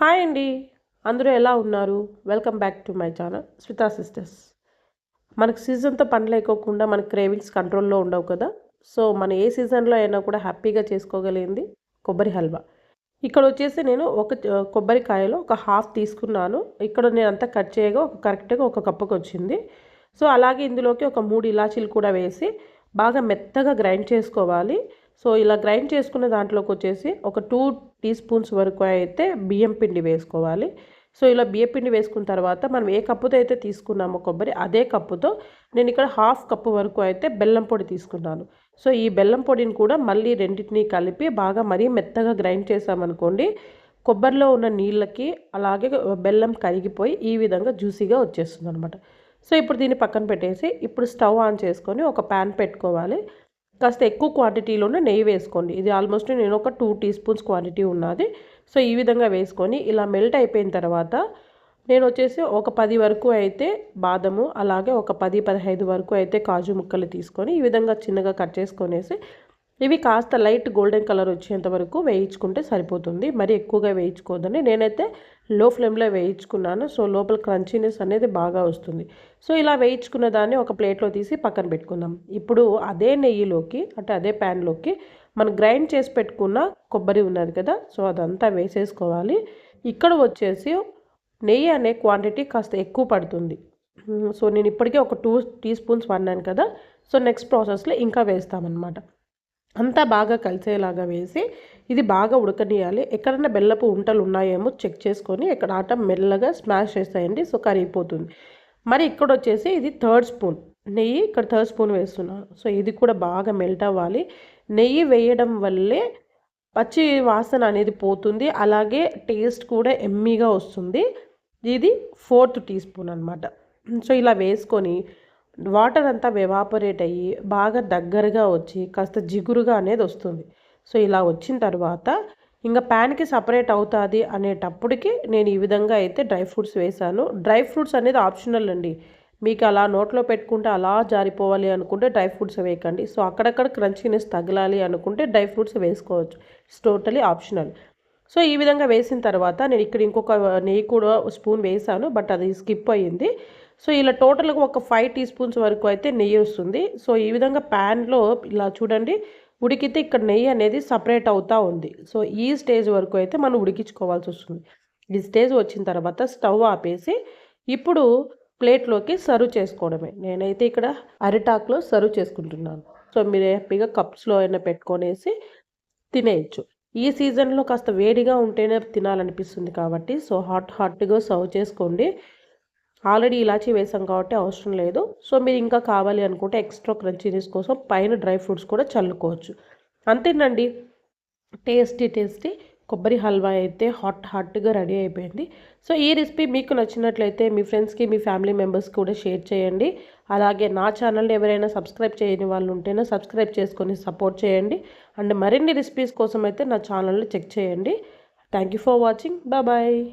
Hi అండి. అందరూ ఎలా ఉన్నారు? Welcome back to my channel Smita sisters మనకు సీజన్తో పని లేకోకుండా మన క్రేవింగ్స్ కంట్రోల్లో ఉండవు కదా? సో మన ఏ సీజన్లో అయినా కూడా హ్యాపీగా చేసుకోగలిగింది కొబ్బరి హల్వా. ఇక్కడ వచ్చేసి నేను ఒక కొబ్బరికాయలో ఒక హాఫ్ తీసుకున్నాను. ఇక్కడ నేను అంతా కట్ చేయగా ఒక కరెక్ట్గా ఒక కప్పుకి వచ్చింది. సో అలాగే ఇందులోకి ఒక మూడు ఇలాచీలు కూడా వేసి బాగా మెత్తగా గ్రైండ్ చేసుకోవాలి. సో ఇలా గ్రైండ్ చేసుకున్న దాంట్లోకి వచ్చేసి ఒక టూ టీ స్పూన్స్ వరకు అయితే బియ్యం పిండి వేసుకోవాలి. సో ఇలా బియ్యం పిండి వేసుకున్న తర్వాత మనం ఏ కప్పుతో అయితే తీసుకున్నామో కొబ్బరి అదే కప్పుతో నేను ఇక్కడ హాఫ్ కప్పు వరకు అయితే బెల్లం పొడి తీసుకున్నాను. సో ఈ బెల్లం పొడిని కూడా మళ్ళీ రెండింటిని కలిపి బాగా మరీ మెత్తగా గ్రైండ్ చేసామనుకోండి కొబ్బరిలో ఉన్న నీళ్ళకి అలాగే బెల్లం కరిగిపోయి ఈ విధంగా జ్యూసీగా వచ్చేస్తుంది అనమాట సో ఇప్పుడు దీన్ని పక్కన పెట్టేసి ఇప్పుడు స్టవ్ ఆన్ చేసుకొని ఒక ప్యాన్ పెట్టుకోవాలి. కాస్త ఎక్కువ క్వాంటిటీలోనే నెయ్యి వేసుకోండి. ఇది ఆల్మోస్ట్ నేను ఒక టూ టీ స్పూన్స్ క్వాంటిటీ ఉన్నది. సో ఈ విధంగా వేసుకొని ఇలా మెల్ట్ అయిపోయిన తర్వాత నేను వచ్చేసి ఒక పది వరకు అయితే బాదము అలాగే ఒక పది పదహైదు వరకు అయితే కాజు ముక్కలు తీసుకొని ఈ విధంగా చిన్నగా కట్ చేసుకొనేసి ఇవి కాస్త లైట్ గోల్డెన్ కలర్ వచ్చేంత వరకు వేయించుకుంటే సరిపోతుంది. మరి ఎక్కువగా వేయించుకోదని నేనైతే లో ఫ్లేమ్లో వేయించుకున్నాను. సో లోపల క్రంచీనెస్ అనేది బాగా వస్తుంది. సో ఇలా వేయించుకున్న దాన్ని ఒక ప్లేట్లో తీసి పక్కన పెట్టుకుందాం. ఇప్పుడు అదే నెయ్యిలోకి అంటే అదే ప్యాన్లోకి మనం గ్రైండ్ చేసి పెట్టుకున్న కొబ్బరి ఉన్నది కదా సో అదంతా వేసేసుకోవాలి. ఇక్కడ వచ్చేసి నెయ్యి అనే క్వాంటిటీ కాస్త ఎక్కువ పడుతుంది. సో నేను ఇప్పటికే ఒక టూ టీ స్పూన్స్ వాడినాను కదా సో నెక్స్ట్ ప్రాసెస్లో ఇంకా వేస్తామన్నమాట. అంతా బాగా కలిసేలాగా వేసి ఇది బాగా ఉడకనియాలి. ఎక్కడైనా బెల్లపు ఉంటలు ఉన్నాయేమో చెక్ చేసుకొని ఇక్కడ ఆట మెల్లగా స్మాష్ చేస్తాయండి సో కరిగిపోతుంది మరి ఇక్కడ వచ్చేసి ఇది థర్డ్ స్పూన్ నెయ్యి ఇక్కడ థర్డ్ స్పూన్ వేస్తున్నాను సో ఇది కూడా బాగా మెల్ట్ అవ్వాలి. నెయ్యి వేయడం వల్లే పచ్చి వాసన అనేది పోతుంది. అలాగే టేస్ట్ కూడా ఎమ్మీగా వస్తుంది. ఇది ఫోర్త్ టీ స్పూన్ అనమాట సో ఇలా వేసుకొని వాటర్ అంతా వెవాపరేట్ అయ్యి బాగా దగ్గరగా వచ్చి కాస్త జిగురుగా అనేది వస్తుంది. సో ఇలా వచ్చిన తర్వాత ఇంకా ప్యాన్కి సపరేట్ అవుతుంది అనేటప్పటికి నేను ఈ విధంగా అయితే డ్రై ఫ్రూట్స్ వేసాను డ్రై ఫ్రూట్స్ అనేది ఆప్షనల్ అండి. మీకు అలా నోట్లో పెట్టుకుంటే అలా జారిపోవాలి అనుకుంటే డ్రై ఫ్రూట్స్ వేయకండి. సో అక్కడక్కడ క్రంచీనెస్ తగలాలి అనుకుంటే డ్రై ఫ్రూట్స్ వేసుకోవచ్చు. ఇట్స్ టోటలీ ఆప్షనల్ సో ఈ విధంగా వేసిన తర్వాత నేను ఇక్కడ ఇంకొక నెయ్యి కూడా స్పూన్ వేసాను బట్ అది స్కిప్ అయ్యింది. సో ఇలా టోటల్గా ఒక ఫైవ్ టీ స్పూన్స్ వరకు అయితే నెయ్యి వస్తుంది. సో ఈ విధంగా ప్యాన్లో ఇలా చూడండి ఉడికితే ఇక్కడ నెయ్యి అనేది సపరేట్ అవుతూ ఉంది. సో ఈ స్టేజ్ వరకు అయితే మనం ఉడికించుకోవాల్సి వస్తుంది. ఈ స్టేజ్ వచ్చిన తర్వాత స్టవ్ ఆపేసి ఇప్పుడు ప్లేట్లోకి సర్వ్ చేసుకోవడమే. నేనైతే ఇక్కడ అరిటాక్లో సర్వ్ చేసుకుంటున్నాను. సో మీరు హ్యాపీగా కప్స్లో అయినా పెట్టుకొనేసి తినేయచ్చు. ఈ సీజన్లో కాస్త వేడిగా ఉంటేనే తినాలనిపిస్తుంది కాబట్టి సో హాట్ హాట్గా సర్వ్ చేసుకోండి. ఆల్రెడీ ఇలాచీ వేసాం కాబట్టి అవసరం లేదు. సో మీరు ఇంకా కావాలి అనుకుంటే ఎక్స్ట్రా క్రంచీనీస్ కోసం పైన డ్రై ఫ్రూట్స్ కూడా చల్లుకోవచ్చు. అంతేనండి. టేస్టీ టేస్టీ కొబ్బరి హల్వా అయితే హాట్ హాట్గా రెడీ అయిపోయింది. సో ఈ రెసిపీ మీకు నచ్చినట్లయితే మీ ఫ్రెండ్స్కి మీ ఫ్యామిలీ మెంబర్స్ కూడా షేర్ చేయండి. అలాగే నా ఛానల్ని ఎవరైనా సబ్స్క్రైబ్ చేయని వాళ్ళు ఉంటేనే సబ్స్క్రైబ్ చేసుకొని సపోర్ట్ చేయండి. అండ్ మరిన్ని రెసిపీస్ కోసం అయితే నా ఛానల్ని చెక్ చేయండి. Thank you for watching. Bye.